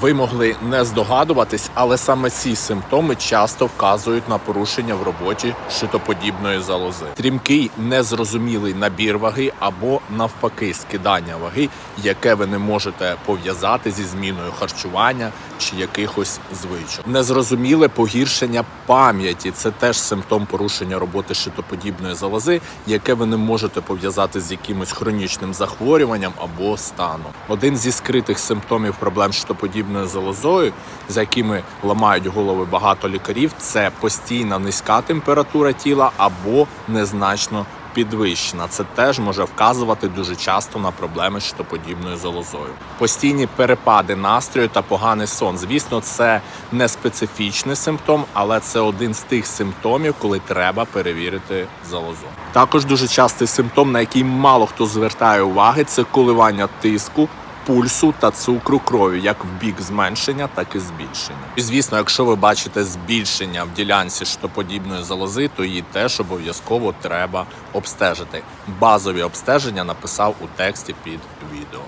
Ви могли не здогадуватись, але саме ці симптоми часто вказують на порушення в роботі шитоподібної залози. Стрімкий незрозумілий набір ваги або навпаки скидання ваги, яке ви не можете пов'язати зі зміною харчування чи якихось звичок. Незрозуміле погіршення пам'яті це теж симптом порушення роботи шитоподібної залози, яке ви не можете пов'язати з якимось хронічним захворюванням або станом. Один зі скритих симптомів проблем з шитоподібною залозою, за якими ламають голови багато лікарів, це постійна низька температура тіла або незначно підвищена. Це теж може вказувати дуже часто на проблеми з шитоподібною залозою. Постійні перепади настрою та поганий сон. Звісно, це не специфічний симптом, але це один з тих симптомів, коли треба перевірити залозу. Також дуже частий симптом, на який мало хто звертає уваги, це коливання тиску. Пульсу та цукру крові, як в бік зменшення, так і збільшення. І звісно, якщо ви бачите збільшення в ділянці штоподібної залози, то її теж обов'язково треба обстежити. Базові обстеження написав у тексті під відео.